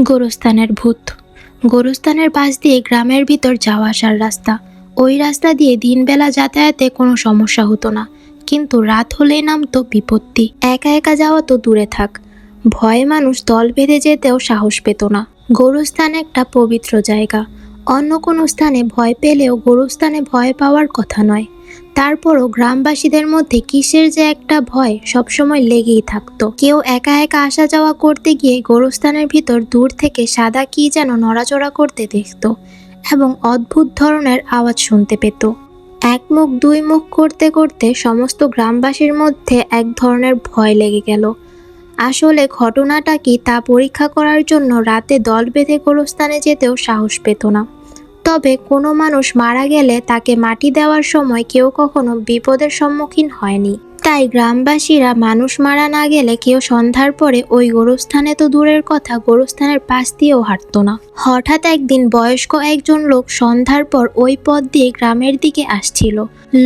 গোরস্থানের ভূত। গোরস্থানের পাশ দিয়ে গ্রামের ভিতর যাওয়া আসার রাস্তা। ওই রাস্তা দিয়ে দিনবেলা যাতায়াতে কোনো সমস্যা হতো না। কিন্তু রাত হলেই নামতো বিপত্তি। একা একা যাওয়া তো দূরে থাক। ভয়ে মানুষ দল বেঁধে যেতেও সাহস পেত না। গোরস্থান একটা পবিত্র জায়গা। অন্য কোনো স্থানে ভয় পেলেও গোরস্থানে ভয় পাওয়ার কথা নয়। তারপরও গ্রামবাসীদের মধ্যে কিসের যে একটা ভয় সবসময় লেগেই থাকতো। কেউ একা একা আসা যাওয়া করতে গিয়ে গোরস্থানের ভিতর দূর থেকে সাদা কি যেন নড়াচড়া করতে দেখত এবং অদ্ভুত ধরনের আওয়াজ শুনতে পেত। এক মুখ, দুই মুখ করতে করতে সমস্ত গ্রামবাসীর মধ্যে এক ধরনের ভয় লেগে গেল। আসলে ঘটনাটা কি তা পরীক্ষা করার জন্য রাতে দল বেঁধে গোরস্থানে যেতেও সাহস পেত না। তবে কোনো মানুষ মারা গেলে তাকে মাটি দেওয়ার সময় কেউ কখনো বিপদের সম্মুখীন হয়নি। তাই গ্রামবাসীরা মানুষ মারা না গেলে কেউ সন্ধ্যার পরে ওই গোরস্থানে তো দূরের কথা, গোরস্থানের পাশ দিয়েও হাঁটতো না। হঠাৎ একদিন বয়স্ক একজন লোক সন্ধ্যার পর ওই পথ দিয়ে গ্রামের দিকে আসছিল।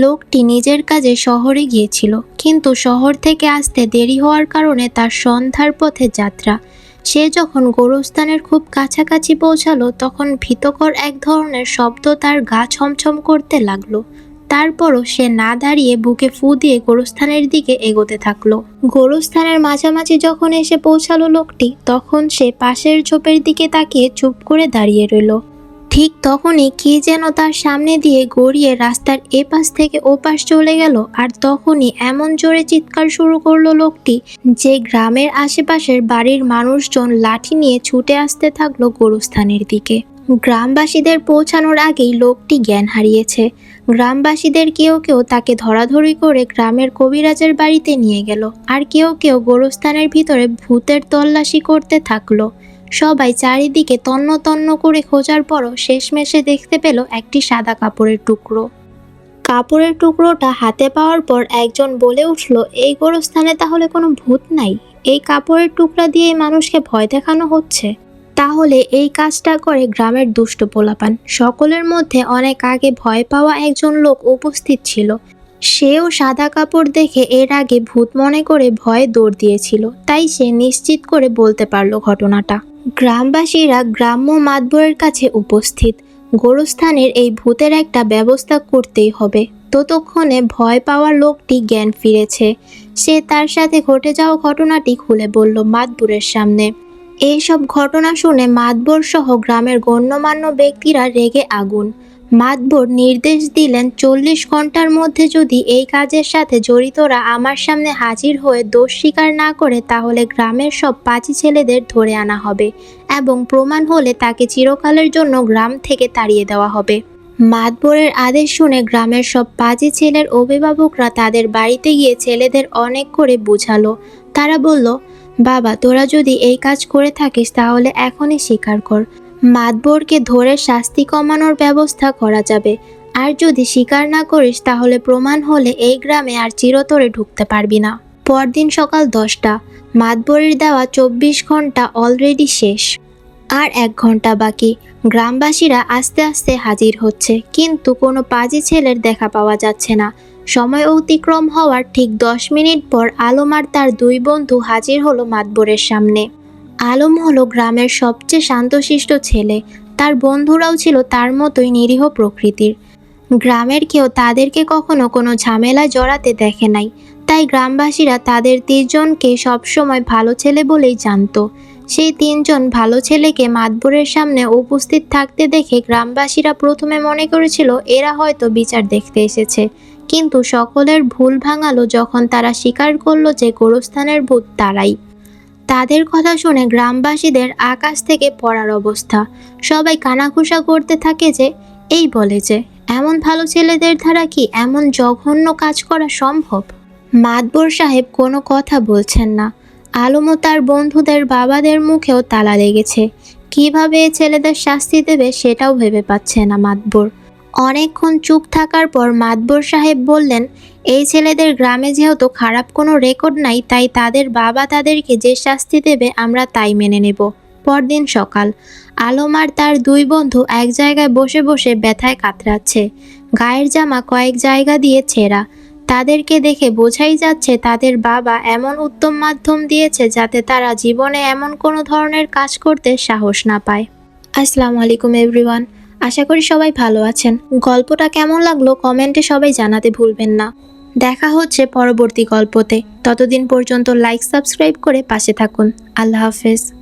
লোকটি নিজের কাজে শহরে গিয়েছিল, কিন্তু শহর থেকে আসতে দেরি হওয়ার কারণে তার সন্ধ্যার পথে যাত্রা। সে যখন গোরস্থানের খুব কাছাকাছি পৌঁছালো, তখন ভীতকর এক ধরনের শব্দ তার গা ছমছম করতে লাগল। তারপরও সে না দাঁড়িয়ে বুকে ফু দিয়ে গোরস্থানের দিকে এগোতে থাকল। গোরস্থানের মাঝামাঝি যখন এসে পৌঁছালো লোকটি, তখন সে পাশের ঝোপের দিকে তাকিয়ে চুপ করে দাঁড়িয়ে রইল। ঠিক তখনই কি যেন তার সামনে দিয়ে গড়িয়ে রাস্তার এপাশ থেকে ওপাশ চলে গেল, আর তখনই এমন জোরে চিৎকার শুরু করল লোকটি, যে গ্রামের আশেপাশের বাড়ির মানুষজন লাঠি নিয়ে ছুটে আসতে থাকল গোরস্থানের দিকে। গ্রামবাসীদের পৌঁছানোর আগেই লোকটি জ্ঞান হারিয়েছে। গ্রামবাসীদের কেউ কেউ তাকে ধরাধরি করে গ্রামের কবিরাজের বাড়িতে নিয়ে গেল, আর কেউ কেউ গোরস্থানের ভিতরে ভূতের তল্লাশি করতে থাকল। সবাই চারিদিকে তন্ন তন্ন করে খোঁজার পরও শেষমেশে দেখতে পেল একটি সাদা কাপড়ের টুকরো। কাপড়ের টুকরোটা হাতে পাওয়ার পর একজন বলে উঠল, এই গোরস্থানে তাহলে কোনো ভূত নাই? এই কাপড়ের টুকরা দিয়ে মানুষকে ভয় দেখানো হচ্ছে? তাহলে এই কাজটা করে গ্রামের দুষ্ট পোলাপান। সকলের মধ্যে অনেক আগে ভয় পাওয়া একজন লোক উপস্থিত ছিল। সেও সাদা কাপড় দেখে এর আগে ভূত মনে করে ভয়ে দৌড় দিয়েছিল। তাই সে নিশ্চিত করে বলতে পারল ঘটনাটা। গ্রামবাসীরা গ্রাম্য মাতবরের কাছে উপস্থিত। গোরস্থানের এই ভূতের একটা ব্যবস্থা করতেই হবে। ততক্ষণে ভয় পাওয়া লোকটি জ্ঞান ফিরেছে। সে তার সাথে ঘটে যাওয়া ঘটনাটি খুলে বলল মাতবুরের সামনে। এইসব ঘটনা শুনে মাতবর সহ গ্রামের গণ্যমান্য ব্যক্তিরা রেগে আগুন মাতবর নির্দেশ দিলেন, চল্লিশ ঘণ্টার মধ্যে যদি এই কাজের সাথে জড়িতরা আমার সামনে হাজির হয়ে দোষ স্বীকার না করে, তাহলে গ্রামের সব পাঁচি ছেলেদের ধরে আনা হবে এবং প্রমাণ হলে তাকে চিরকালের জন্য গ্রাম থেকে তাড়িয়ে দেওয়া হবে। মাতবরের আদেশ শুনে গ্রামের সব পাঁচি ছেলের অভিভাবকরা তাদের বাড়িতে গিয়ে ছেলেদের অনেক করে বুঝালো। তারা বলল, বাবা, তোরা যদি এই কাজ করে থাকিস, তাহলে এখনই স্বীকার কর। মাতবরকে ধরে শাস্তি কমানোর ব্যবস্থা করা যাবে। আর যদি স্বীকার না করিস, তাহলে প্রমাণ হলে এই গ্রামে আর চিরতরে ঢুকতে পারবি না। পরদিন সকাল দশটা, মাতবরের দেওয়া চব্বিশ ঘণ্টা অলরেডি শেষ। আর এক ঘণ্টা বাকি। গ্রামবাসীরা আস্তে আস্তে হাজির হচ্ছে। কিন্তু কোনো পাজি ছেলের দেখা পাওয়া যাচ্ছে না। সময় অতিক্রম হওয়ার ঠিক দশ মিনিট পর আলম আর তার দুই বন্ধু হাজির হলো মাতবরের সামনে। আলম হলো গ্রামের সবচেয়ে শান্তশিষ্ট ছেলে। তার বন্ধুরাও ছিল তার মতোই নিরীহ প্রকৃতির। গ্রামের কেউ তাদেরকে কখনো কোনো ঝামেলায় জড়াতে দেখে নাই। তাই গ্রামবাসীরা তাদের তিনজনকে সবসময় ভালো ছেলে বলেই জানতো। সেই তিনজন ভালো ছেলেকে মাতবরের সামনে উপস্থিত থাকতে দেখে গ্রামবাসীরা প্রথমে মনে করেছিল, এরা হয়তো বিচার দেখতে এসেছে। কিন্তু সকলের ভুল ভাঙালো যখন তারা স্বীকার করল যে গোরস্থানের ভূত তারাই। তাদের কথা শুনে গ্রামবাসীদের আকাশ থেকে পড়ার অবস্থা। সবাই কানাঘুষা করতে থাকে যে, এই বলে যে, এমন ভালো ছেলেদের দ্বারা কি এমন জঘন্য কাজ করা সম্ভব? মাতবর সাহেব কোনো কথা বলছেন না। আলম ও তার বন্ধুদের বাবাদের মুখেও তালা লেগেছে। কীভাবে ছেলেদের শাস্তি দেবে সেটাও ভেবে পাচ্ছে না মাতবর। অনেকক্ষণ চুপ থাকার পর মাতবর সাহেব বললেন এই ছেলেদের গ্রামে যেহেতু খারাপ কোনো রেকর্ড নাই, তাই তাদের বাবা তাদেরকে যে শাস্তি দেবে আমরা তাই মেনে নেব। পরদিন সকাল, আলম আর তার দুই বন্ধু এক জায়গায় বসে বসে ব্যথায় কাতরাচ্ছে। গায়ের জামা কয়েক জায়গা দিয়ে ছেঁড়া। তাদেরকে দেখে বোঝাই যাচ্ছে তাদের বাবা এমন উত্তম মাধ্যম দিয়েছে যাতে তারা জীবনে এমন কোনো ধরনের কাজ করতে সাহস না পায়। আসসালামু আলাইকুম এভরিওয়ান আশা করি সবাই ভালো আছেন। গল্পটা কেমন লাগল কমেন্টে সবাই জানাতে ভুলবেন না। দেখা হচ্ছে পরবর্তী গল্পতে। ততদিন পর্যন্ত লাইক সাবস্ক্রাইব করে পাশে থাকুন। আল্লাহ হাফেজ।